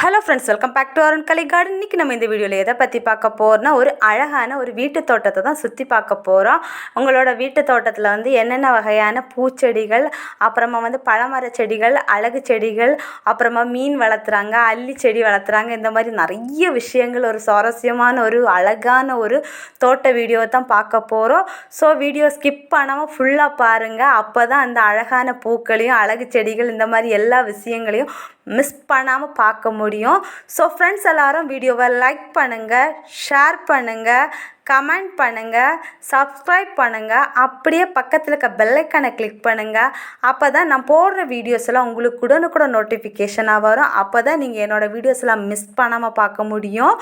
Hello friends welcome back to Arun Kalai garden இன்றைக்கி நம்ம இந்த வீடியோவில் எதை பற்றி பார்க்க போகிறோம்னா ஒரு அழகான ஒரு வீட்டு தோட்டத்தை தான் சுற்றி பார்க்க போகிறோம் உங்களோட வீட்டு தோட்டத்தில் வந்து என்னென்ன வகையான பூச்செடிகள் அப்புறமா வந்து பழமர செடிகள் அழகு செடிகள் அப்புறமா மீன் வளர்த்துறாங்க அல்லி செடி வளர்த்துறாங்க இந்த மாதிரி நிறைய விஷயங்கள் ஒரு சுவாரஸ்யமான ஒரு அழகான ஒரு தோட்ட வீடியோவை தான் பார்க்க போகிறோம் ஸோ வீடியோ ஸ்கிப் பண்ணாமல் ஃபுல்லாக பாருங்கள் அப்போ தான் அந்த அழகான பூக்களையும் அழகு செடிகள் இந்த மாதிரி எல்லா விஷயங்களையும் மிஸ் பண்ணாமல் பார்க்க முடியும். ஸோ ஃப்ரெண்ட்ஸ் எல்லோரும் வீடியோவை லைக் பண்ணுங்கள் ஷேர் பண்ணுங்கள் கமெண்ட் பண்ணுங்கள் சப்ஸ்கிரைப் பண்ணுங்கள் அப்படியே பக்கத்தில் இருக்க பெல்லைக்கானை கிளிக் பண்ணுங்கள் அப்போ தான் நான் போடுற வீடியோஸ் எல்லாம் உங்களுக்கு உடனுக்குடன் நோட்டிஃபிகேஷனாக வரும். அப்போ தான் நீங்கள் என்னோடய வீடியோஸ் எல்லாம் மிஸ் பண்ணாமல் பார்க்க முடியும்.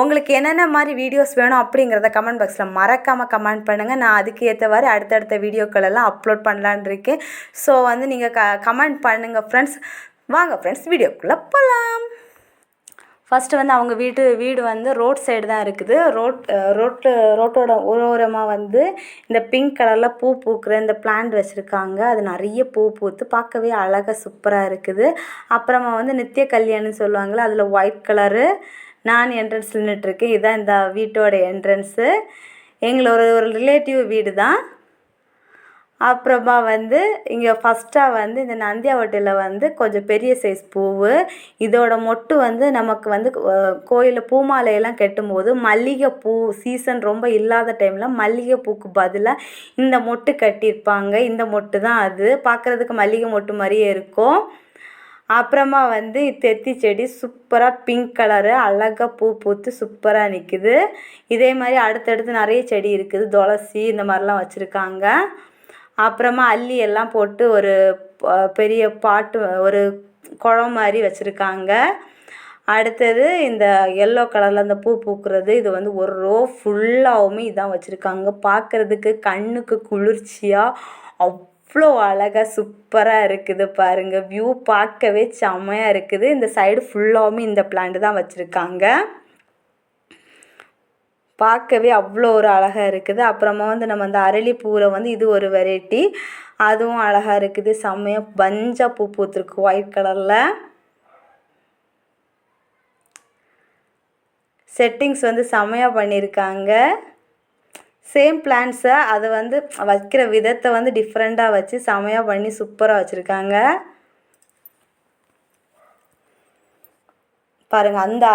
உங்களுக்கு என்னென்ன மாதிரி வீடியோஸ் வேணும் அப்படிங்கிறத கமெண்ட் பாக்ஸில் மறக்காமல் கமெண்ட் பண்ணுங்கள் நான் அதுக்கு ஏற்றவாறு அடுத்தடுத்த வீடியோக்கள் எல்லாம் அப்லோட் பண்ணலான்னு இருக்கேன். ஸோ வந்து நீங்கள் க கமெண்ட் பண்ணுங்கள் ஃப்ரெண்ட்ஸ் வாங்க ஃப்ரெண்ட்ஸ் வீடியோக்குள்ளே போகலாம் ஃபஸ்ட்டு வந்து அவங்க வீட்டு வீடு வந்து ரோட் சைடு தான் இருக்குது. ரோட் ரோட்டு ரோட்டோட ஓரோரமாக வந்து இந்த பிங்க் கலரில் பூ பூக்கிற இந்த பிளான்ட் வச்சுருக்காங்க. அது நிறைய பூ பூத்து பார்க்கவே அழகாக சூப்பராக இருக்குது. அப்புறமா வந்து நித்திய கல்யாணம்னு சொல்லுவாங்களே அதில் ஒயிட் கலரு நான் என்ட்ரன்ஸ் நின்றுட்டுருக்கேன் இதுதான் இந்த வீட்டோட என்ட்ரன்ஸு எங்களோட ஒரு ரிலேட்டிவ் வீடு தான் அப்புறமா வந்து இங்கே ஃபஸ்ட்டாக வந்து இந்த நந்தியாவட்டியில் வந்து கொஞ்சம் பெரிய சைஸ் பூவு இதோட மொட்டு வந்து நமக்கு வந்து கோயிலில் பூமாலையெல்லாம் கட்டும்போது மல்லிகைப்பூ சீசன் ரொம்ப இல்லாத டைமில் மல்லிகைப்பூக்கு பதிலாக இந்த மொட்டு கட்டியிருப்பாங்க. இந்த மொட்டு தான் அது. பார்க்குறதுக்கு மல்லிகை மொட்டு மாதிரியே இருக்கும். அப்புறமா வந்து தெத்தி செடி சூப்பராக பிங்க் கலரு அழகாக பூ பூத்து சூப்பராக நிற்குது இதே மாதிரி அடுத்தடுத்து நிறைய செடி இருக்குது. துளசி இந்த மாதிரிலாம் வச்சுருக்காங்க. அப்புறமா அல்லி எல்லாம் போட்டு ஒரு பெரிய பாட்டு ஒரு குளம் மாதிரி வச்சுருக்காங்க. அடுத்தது இந்த எல்லோ கலரில் அந்த பூ பூக்கிறது இது வந்து ஒரு ரோ ஃபுல்லாகவுமே இதான் வச்சுருக்காங்க. பார்க்குறதுக்கு கண்ணுக்கு குளிர்ச்சியாக அவ்வளோ அழகாக சூப்பராக இருக்குது பாருங்கள் வியூ பார்க்கவே செம்மையாக இருக்குது. இந்த சைடு ஃபுல்லாகவுமே இந்த பிளான்ட் தான் வச்சுருக்காங்க. பார்க்கவே அவ்வளோ ஒரு அழகாக இருக்குது. அப்புறமா வந்து நம்ம அந்த அரளிப்பூவில் வந்து இது ஒரு வெரைட்டி. அதுவும் அழகாக இருக்குது. செம்மையாக பஞ்சாக பூ பூத்துருக்கு ஒயிட் கலரில் செட்டிங்ஸ் வந்து செம்மையாக பண்ணியிருக்காங்க சேம் பிளான்ஸை அதை வந்து வைக்கிற விதத்தை வந்து டிஃப்ரெண்ட்டாக வச்சு செம்மையாக பண்ணி சூப்பராக வச்சுருக்காங்க. பாருங்கள் அந்த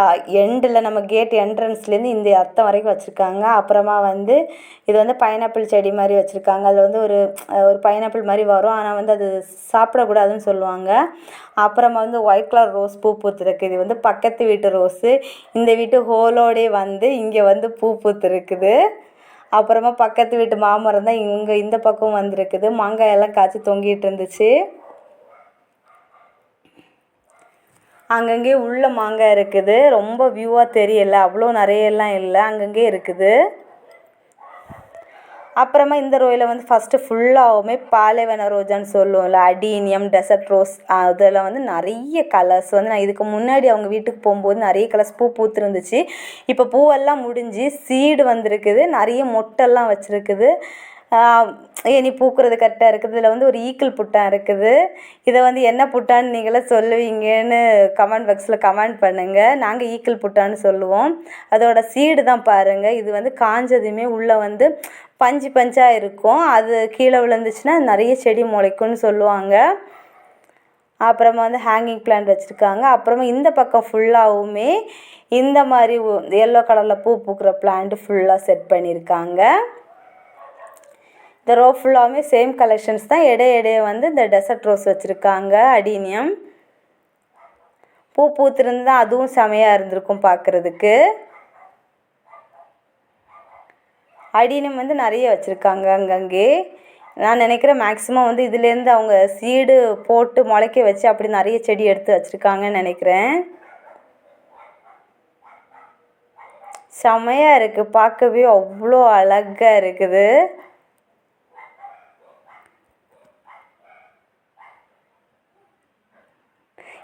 எண்டில் நம்ம கேட் என்ட்ரன்ஸ்லேருந்து இந்த அத்தம் வரைக்கும் வச்சுருக்காங்க. அப்புறமா வந்து இது வந்து பைனாப்பிள் செடி மாதிரி வச்சுருக்காங்க. அதில் வந்து ஒரு ஒரு பைனாப்பிள் மாதிரி வரும். ஆனால் வந்து அது சாப்பிடக்கூடாதுன்னு சொல்லுவாங்க. அப்புறமா வந்து ஒயிட் கலர் ரோஸ் பூ பூத்துருக்கு. இது வந்து பக்கத்து வீட்டு ரோஸு இந்த வீட்டு ஹோலோடே வந்து இங்கே வந்து பூ பூத்துருக்குது. அப்புறமா பக்கத்து வீட்டு மாமரம் தான் இங்கே இந்த பக்கம் வந்திருக்குது. மாங்காய் எல்லாம் காய்ச்சி தொங்கிட்டு இருந்துச்சு. அங்கங்கே உள்ள மாங்காய் இருக்குது. ரொம்ப வியூவாக தெரியல. அவ்வளோ நிறையெல்லாம் இல்லை. அங்கங்கே இருக்குது. அப்புறமா இந்த ரோயில் வந்து ஃபஸ்ட்டு ஃபுல்லாகவுமே பாலைவன ரோஜான்னு சொல்லுவோம்ல. அடீனியம் டெசர்ட் ரோஸ் அதில் வந்து நிறைய கலர்ஸ் வந்து நான் இதுக்கு முன்னாடி அவங்க வீட்டுக்கு போகும்போது நிறைய கலர்ஸ் பூ பூத்துருந்துச்சு. இப்போ பூவெல்லாம் முடிஞ்சு சீடு வந்திருக்குது. நிறைய மொட்டெல்லாம் வச்சுருக்குது. இனி பூக்கிறது கரெக்டாக இருக்குது. இதில் வந்து ஒரு ஈக்கிள் புட்டான் இருக்குது. இதை வந்து என்ன புட்டான்னு நீங்களே சொல்லுவீங்கன்னு கமெண்ட் பாக்ஸில் கமெண்ட் பண்ணுங்கள் நாங்கள் ஈக்கிள் புட்டான்னு சொல்லுவோம். அதோட சீடு தான் பாருங்கள் இது வந்து காஞ்சதுமே உள்ளே வந்து பஞ்சு பஞ்சாக இருக்கும். அது கீழே விழுந்துச்சுன்னா நிறைய செடி முளைக்கும்னு சொல்லுவாங்க. அப்புறமா வந்து ஹேங்கிங் பிளான்ட் வச்சுருக்காங்க. அப்புறமா இந்த பக்கம் ஃபுல்லாகவுமே இந்த மாதிரி எல்லோ கலரில் பூ பூக்கிற பிளான்ட் ஃபுல்லாக செட் பண்ணியிருக்காங்க இந்த ரோ ஃபுல்லாகவுமே சேம் கலெக்ஷன்ஸ் தான். இடைய இடைய வந்து இந்த டெசர்ட் ரோஸ் வச்சுருக்காங்க. அடீனியம். பூ பூத்துருந்தா அதுவும் செமையாக இருந்திருக்கும் பார்க்குறதுக்கு அடினியம் வந்து நிறைய வச்சுருக்காங்க அங்கங்கே. நான் நினைக்கிறேன் மேக்ஸிமம் வந்து இதுலேருந்து அவங்க சீடு போட்டு முளைக்க வச்சு அப்படி நிறைய செடி எடுத்து வச்சுருக்காங்கன்னு நினைக்கிறேன். செமையாக இருக்குது பார்க்கவே அவ்வளோ அழகாக இருக்குது.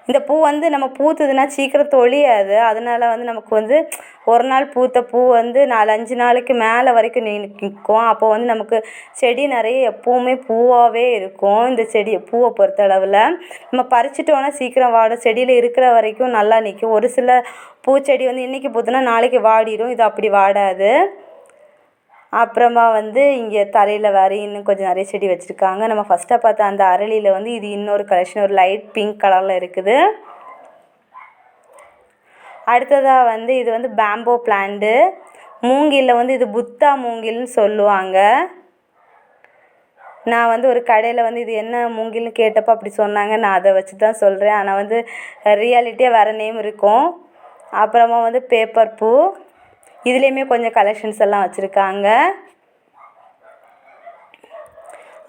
இந்த பூ வந்து நம்ம பூத்ததுன்னா சீக்கிரம் தொழியாது அதனால் வந்து நமக்கு வந்து ஒரு நாள் பூத்த பூ வந்து நாலு அஞ்சு நாளைக்கு மேலே வரைக்கும் நிற்கும் அப்போ வந்து நமக்கு செடி நிறைய எப்போவுமே பூவாகவே இருக்கும். இந்த செடி பூவை பொறுத்தளவில். நம்ம பறிச்சிட்டோன்னா சீக்கிரம் வாடும். செடியில் இருக்கிற வரைக்கும் நல்லா நிற்கும் ஒரு சில பூச்செடி வந்து இன்றைக்கி பூத்துனா நாளைக்கு வாடிடும் இது அப்படி வாடாது. அப்புறமா வந்து இங்கே தரையில் வேறு இன்னும் கொஞ்சம் நிறைய செடி வச்சுருக்காங்க. நம்ம ஃபஸ்ட்டாக பார்த்த அந்த அரளியில் வந்து இது இன்னொரு கலெக்ஷன் ஒரு லைட் பிங்க் கலரில் இருக்குது. அடுத்ததாக வந்து இது வந்து பேம்போ பிளான்ட்டு மூங்கிலில் வந்து இது புத்தா மூங்கில்னு சொல்லுவாங்க. நான் வந்து ஒரு கடையில் வந்து இது என்ன மூங்கில்னு கேட்டப்போ அப்படி சொன்னாங்க. நான் அதை வச்சு தான் சொல்கிறேன் ஆனால் வந்து ரியாலிட்டியாக வேறு நேம் இருக்கும். அப்புறமா வந்து பேப்பர் பூ. இதுலேயுமே கொஞ்சம் கலெக்ஷன்ஸ் எல்லாம் வச்சுருக்காங்க.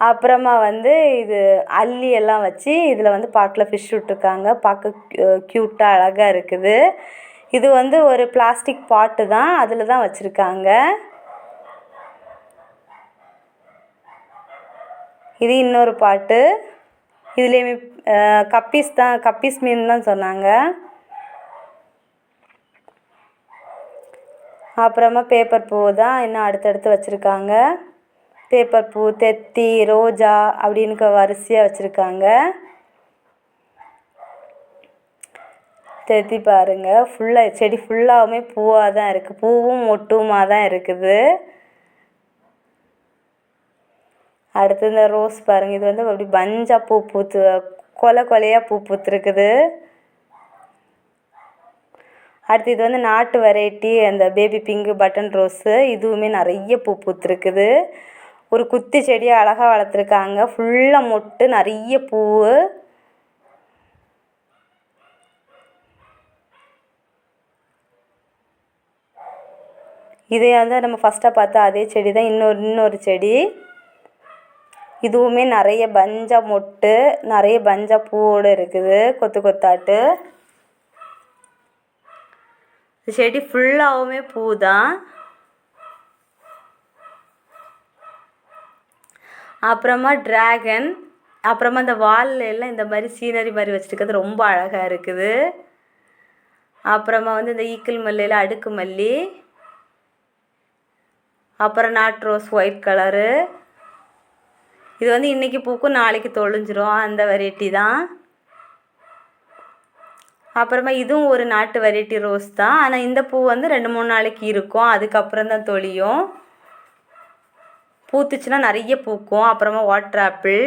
அப்புறமா வந்து இது அல்லி எல்லாம் வச்சு இதில் வந்து பாட்டில் ஃபிஷ் விட்ருக்காங்க பார்க்க க்யூட்டாக அழகாக இருக்குது. இது வந்து ஒரு பிளாஸ்டிக் பாட்டு தான். அதில் தான் வச்சுருக்காங்க. இது இன்னொரு பாட்டு. இதுலேயுமே கப்பீஸ் தான் கப்பீஸ் மீன் தான் சொன்னாங்க. அப்புறமா பேப்பர் பூ தான் இன்னும் அடுத்தடுத்து வச்சுருக்காங்க. பேப்பர் பூ தெத்தி ரோஜா அப்படின்னு வரிசையாக வச்சுருக்காங்க. தெத்தி பாருங்கள் ஃபுல்லாக செடி ஃபுல்லாகவுமே பூவாக தான் இருக்குது பூவும் மொட்டுமாக தான் இருக்குது. அடுத்து இந்த ரோஸ் பாருங்கள் இது வந்து அப்படி பஞ்சாக பூ பூத்து கொலை கொலையாக பூ பூத்துருக்குது. அடுத்து இது வந்து நாட்டு வெரைட்டி அந்த பேபி பிங்கு பட்டன் ரோஸு இதுவுமே நிறைய பூ பூத்துருக்குது. ஒரு குத்தி செடியை அழகாக வளர்த்துருக்காங்க. ஃபுல்லாக மொட்டு நிறைய பூ. இதே வந்து நம்ம ஃபஸ்ட்டாக பார்த்தா அதே செடி தான் இன்னொரு இன்னொரு செடி. இதுவுமே நிறைய பஞ்சா மொட்டு நிறைய பஞ்சா பூவோடு இருக்குது கொத்து கொத்தாட்டு. செடி ஃபுல்லாகவுமே பூ தான் அப்புறமா ட்ராகன் அப்புறமா இந்த வாலில் எல்லாம் இந்த மாதிரி சீனரி மாதிரி வச்சுருக்கிறது ரொம்ப அழகாக இருக்குது. அப்புறமா வந்து இந்த ஈக்கிள் மல்லியில் அடுக்கு மல்லி. அப்புறம் நாட் ரோஸ் ஒயிட் கலரு இது வந்து இன்றைக்கி பூக்கும் நாளைக்கு தொழிஞ்சிரும் அந்த வெரைட்டி தான். அப்புறமா இதுவும் ஒரு நாட்டு வெரைட்டி ரோஸ் தான். ஆனால் இந்த பூ வந்து ரெண்டு மூணு நாளைக்கு இருக்கும். அதுக்கப்புறம் தான் தொழியும் பூத்துச்சுன்னா நிறைய பூக்கும். அப்புறமா வாட்டர் ஆப்பிள்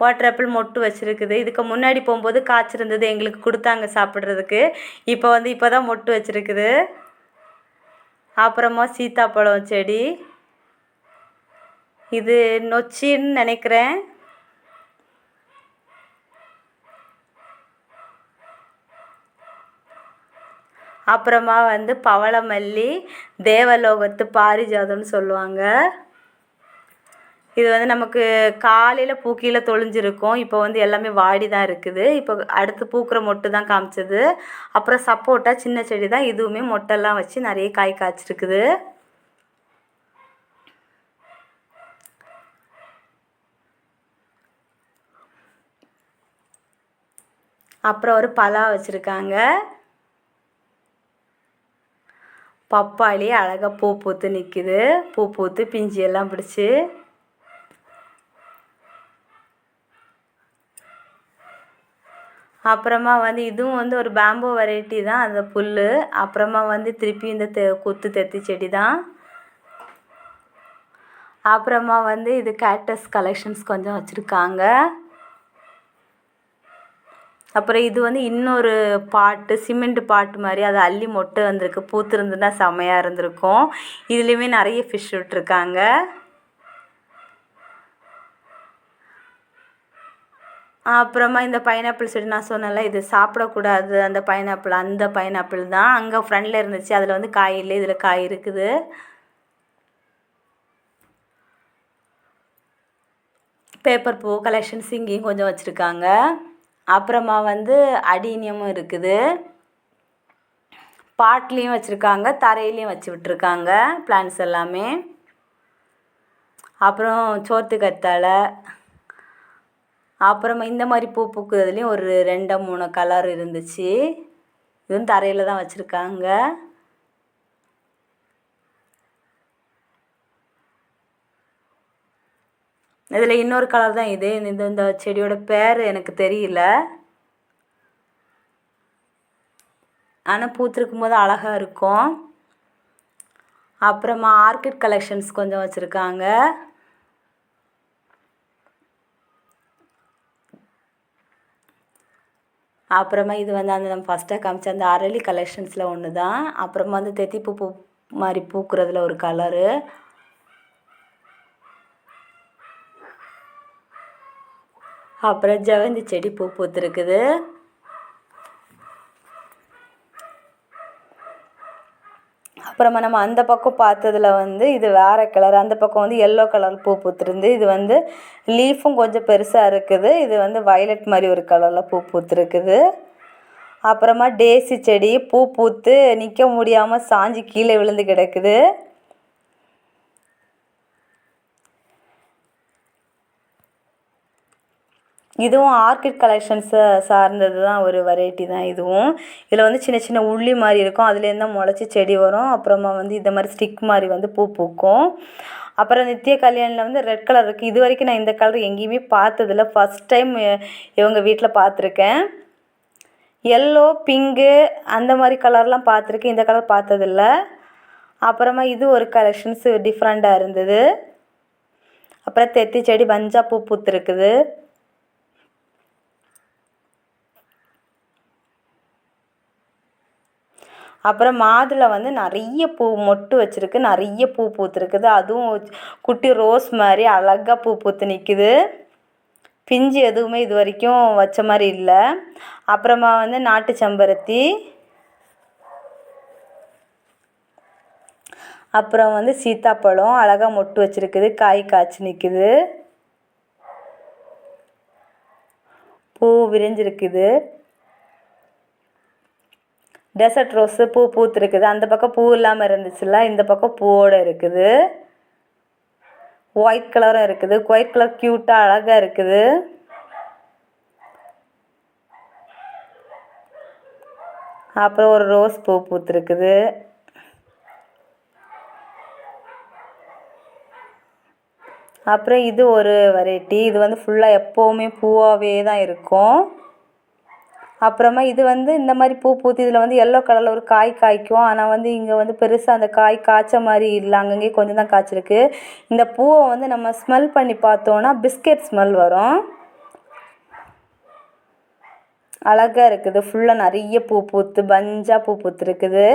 வாட்டர் ஆப்பிள் மொட்டு வச்சுருக்குது. இதுக்கு முன்னாடி போகும்போது காய்ச்சிருந்தது எங்களுக்கு கொடுத்தாங்க சாப்பிட்றதுக்கு. இப்போ வந்து இப்போ தான் மொட்டு வச்சுருக்குது. அப்புறமா சீத்தாப்பழம் செடி. இது நொச்சின்னு நினைக்கிறேன். அப்புறமா வந்து பவளமல்லி தேவலோகத்து பாரிஜாதம்னு சொல்லுவாங்க. இது வந்து நமக்கு காலையில் பூக்கியில் தொழிஞ்சிருக்கும் இப்போ வந்து எல்லாமே வாடி தான் இருக்குது. இப்போ அடுத்து பூக்கிற மொட்டு தான் காமிச்சது. அப்புறம் சப்போட்டா சின்ன செடி தான். இதுவுமே மொட்டெல்லாம் வச்சு நிறைய காய் காய்ச்சிருக்குது. அப்புறம் ஒரு பலா வச்சுருக்காங்க. பப்பாளி அழகாக பூ பூத்து நிற்கிது பூ பூத்து பிஞ்சு எல்லாம் பிடிச்சி. அப்புறமா வந்து இதுவும் வந்து ஒரு பேம்போ வெரைட்டி தான். அந்த புல் அப்புறமா வந்து திருப்பி இந்த தெ குத்து தெத்தி செடி தான். அப்புறமா வந்து இது கேட்டஸ் கலெக்ஷன்ஸ் கொஞ்சம் வச்சுருக்காங்க. அப்புறம் இது வந்து இன்னொரு பாட்டு சிமெண்ட் பாட்டு மாதிரி அது அள்ளி மொட்டு வந்திருக்கு. பூத்துருந்துன்னா செம்மையாக இருந்திருக்கும். இதுலேயுமே நிறைய ஃபிஷ் விட்டுருக்காங்க. அப்புறமா இந்த பைனாப்பிள் செடி நான் சொன்னல இது சாப்பிடக்கூடாது. அந்த பைனாப்பிள் அந்த பைனாப்பிள் தான். அங்கே ஃப்ரண்டில் இருந்துச்சு. அதில் வந்து காய் இல்லை. இதில் காய் இருக்குது. பேப்பர் பூ கலெக்ஷன்ஸ் இங்கேயும் கொஞ்சம் வச்சுருக்காங்க. அப்புறமா வந்து அடீனியமும் இருக்குது. பாட்லேயும் வச்சுருக்காங்க தரையிலையும் வச்சு விட்ருக்காங்க பிளான்ஸ் எல்லாமே. அப்புறம் சோத்து கத்தாழை. அப்புறமா இந்த மாதிரி பூ பூக்குறதுலேயும் ஒரு ரெண்டு மூணு கலர் இருந்துச்சு. இதுவும் தரையில் தான் வச்சுருக்காங்க. இதில் இன்னொரு கலர் தான் இது. இந்த இந்த செடியோட பேர் எனக்கு தெரியல. ஆனால் பூத்திருக்கும் போது அழகாக இருக்கும். அப்புறமா ஆர்கிட் கலெக்ஷன்ஸ் கொஞ்சம் வச்சுருக்காங்க. அப்புறமா இது வந்து அந்த நம்ம ஃபஸ்ட்டாக காமிச்ச அந்த அரளி கலெக்ஷன்ஸில் ஒன்று தான் அப்புறமா வந்து தெத்திப்பூ பூ மாதிரி பூக்கிறதுல ஒரு கலரு அப்புறம் ஜவந்தி செடி பூ பூத்துருக்குது. அப்புறமா நம்ம அந்த பக்கம் பார்த்ததுல வந்து இது வேறு கலர் அந்த பக்கம் வந்து எல்லோ கலர் பூ பூத்துருந்து இது வந்து லீஃபும் கொஞ்சம் பெருசாக இருக்குது. இது வந்து வயலட் மாதிரி ஒரு கலரில் பூ பூத்துருக்குது. அப்புறமா டேசி செடி பூ பூத்து நிற்க முடியாமல் சாஞ்சி கீழே விழுந்து கிடக்குது. இதுவும் ஆர்கிட் கலெக்ஷன்ஸை சார்ந்தது தான் ஒரு வெரைட்டி தான் இதுவும். இதில் வந்து சின்ன சின்ன உள்ளி மாதிரி இருக்கும். அதுலேருந்து தான் முளைச்சி செடி வரும். அப்புறமா வந்து இந்த மாதிரி ஸ்டிக் மாதிரி வந்து பூ பூக்கும். அப்புறம் நித்திய கல்யாணில் வந்து ரெட் கலர் இருக்குது இது வரைக்கும் நான் இந்த கலர் எங்கேயுமே பார்த்ததில்ல. ஃபஸ்ட் டைம் இவங்க வீட்டில் பார்த்துருக்கேன். எல்லோ பிங்கு அந்த மாதிரி கலர்லாம் பார்த்துருக்கேன். இந்த கலர் பார்த்ததில்ல. அப்புறமா இது ஒரு கலெக்ஷன்ஸ் டிஃப்ரெண்ட்டாக இருந்தது. அப்புறம் தெத்தி செடி மஞ்சா பூ பூத்துருக்குது. அப்புறம் மாதுளை வந்து நிறைய பூ மொட்டு வச்சுருக்கு. நிறைய பூ பூத்துருக்குது. அதுவும் குட்டி ரோஸ் மாதிரி அழகாக பூ பூத்து நிற்குது பிஞ்சு எதுவுமே இது வரைக்கும் வச்ச மாதிரி இல்லை. அப்புறமா வந்து நாட்டு செம்பருத்தி. அப்புறம் வந்து சீத்தாப்பழம் அழகாக மொட்டு வச்சுருக்குது. காய் காய்ச்சி நிற்குது பூ விரிஞ்சிருக்குது. டெசர்ட் ரோஸு பூ பூத்துருக்குது. அந்த பக்கம் பூ இல்லாமல் இருந்துச்சுல இந்த பக்கம் பூவோடு இருக்குது. ஒயிட் கலரும் இருக்குது. ஒயிட் கலர் க்யூட்டாக அழகாக இருக்குது. அப்புறம் ஒரு ரோஸ் பூ பூத்துருக்குது. அப்புறம் இது ஒரு வெரைட்டி இது வந்து ஃபுல்லாக எப்போவுமே பூவாகவே தான் இருக்கும். அப்புறமா இது வந்து இந்த மாதிரி பூ பூத்து இதில் வந்து எல்லோ கலரில் ஒரு காய் காய்க்கும். ஆனால் வந்து இங்கே வந்து பெருசாக அந்த காய் காய்ச்ச மாதிரி இல்லை. அங்கங்கே கொஞ்சம் தான் காய்ச்சிருக்கு. இந்த பூவை வந்து நம்ம ஸ்மெல் பண்ணி பார்த்தோன்னா பிஸ்கெட் ஸ்மெல் வரும். அழகாக இருக்குது. ஃபுல்லாக நிறைய பூ பூத்து பஞ்சாக பூ பூத்துருக்குது.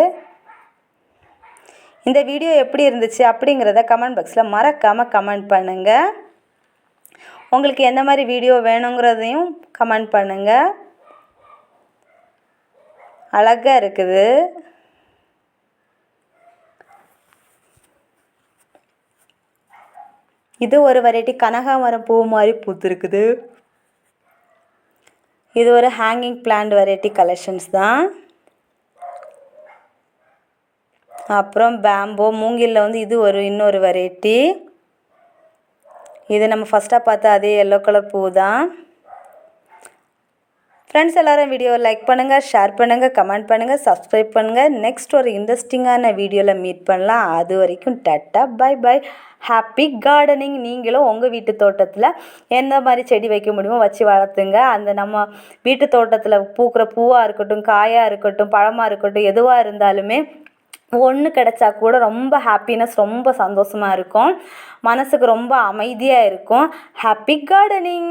இந்த வீடியோ எப்படி இருந்துச்சு அப்படிங்கிறத கமெண்ட் பாக்ஸில் மறக்காமல் கமெண்ட் பண்ணுங்கள் உங்களுக்கு எந்த மாதிரி வீடியோ வேணுங்கிறதையும் கமெண்ட் பண்ணுங்கள் அழகாக இருக்குது. இது ஒரு வெரைட்டி கனகாமரம் பூ மாதிரி பூத்துருக்குது. இது ஒரு ஹேங்கிங் பிளான்ட் வெரைட்டி கலெக்ஷன்ஸ் தான். அப்புறம் பேம்போ மூங்கிலில் வந்து இது ஒரு இன்னொரு வெரைட்டி இது நம்ம ஃபஸ்ட்டாக பார்த்த அதே எல்லோ கலர் பூ தான். ஃப்ரெண்ட்ஸ் எல்லோரும் வீடியோவை லைக் பண்ணுங்கள் ஷேர் பண்ணுங்கள் கமெண்ட் பண்ணுங்கள் சப்ஸ்கிரைப் பண்ணுங்கள் நெக்ஸ்ட் ஒரு இன்ட்ரெஸ்டிங்கான வீடியோவில் மீட் பண்ணலாம். அது வரைக்கும் tata bye bye happy gardening நீங்களும் உங்கள் வீட்டு தோட்டத்தில் எந்த மாதிரி செடி வைக்க முடியுமோ வச்சு வளர்த்துங்க. அந்த நம்ம வீட்டு தோட்டத்தில் பூக்கிற பூவாக இருக்கட்டும் காயாக இருக்கட்டும் பழமாக இருக்கட்டும் எதுவாக இருந்தாலுமே ஒன்று கிடச்சா கூட ரொம்ப ஹாப்பினஸ் ரொம்ப சந்தோஷமாக இருக்கும். மனதுக்கு ரொம்ப அமைதியாக இருக்கும். Happy gardening